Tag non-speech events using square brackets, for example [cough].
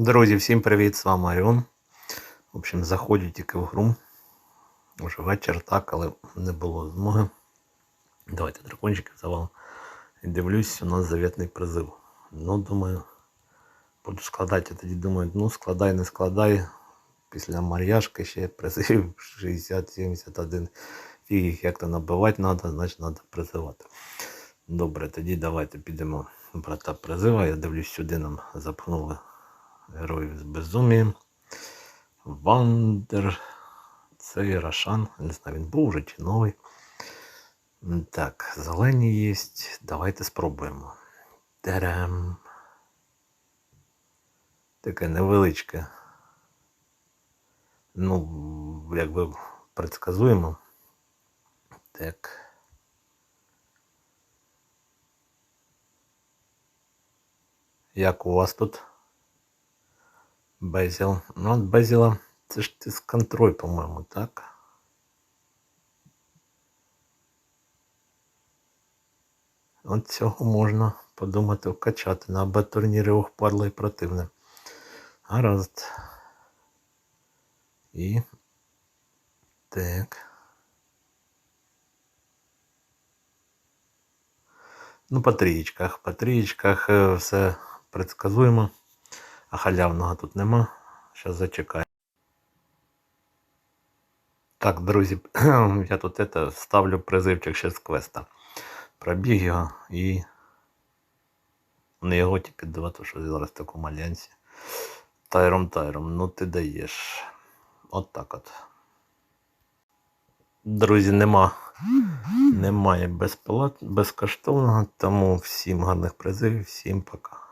Друзі, всім привіт! З вами Оріон. В общем, заходжу тільки в гру. Уже вечір так, але не було змоги. Давайте дракончиків завалимо. І дивлюсь, у нас завітний призив. Ну, думаю, буду складати. Я тоді думаю, ну складай, не складай. Після мар'яшки ще призив 60-71. [laughs] Фіг як то набивати треба, значить треба призивати. Добре, тоді давайте підемо брата призива. Я дивлюсь, сюди нам запхнули героїв з безумієм. Вандер. Це Рашан. Не знаю, він був вже чи новий. Так, зелені є. Давайте спробуємо. Терем. Таке невеличке. Ну, якби предсказуємо. Так. Як у вас тут? Безіл. Ну, от Безіла, це ж ти з контроль, по-моєму, так? От цього можна подумати вкачати на аб турнірі ухпарло і противне. Гаразд. І. Так. Ну, по трієчках. По трієчках е, все предсказуємо. А халявного тут нема. Зараз зачекаю. Так, друзі, [clears throat] я тут это ставлю призивчик ще з квеста. Пробіг його і. Не його тільки два, то що зараз в такому альянсі. Тайром тайром, ну ти даєш. От так от. Друзі, нема. Немає безплат... безкоштовного, тому всім гарних призивів, всім пока.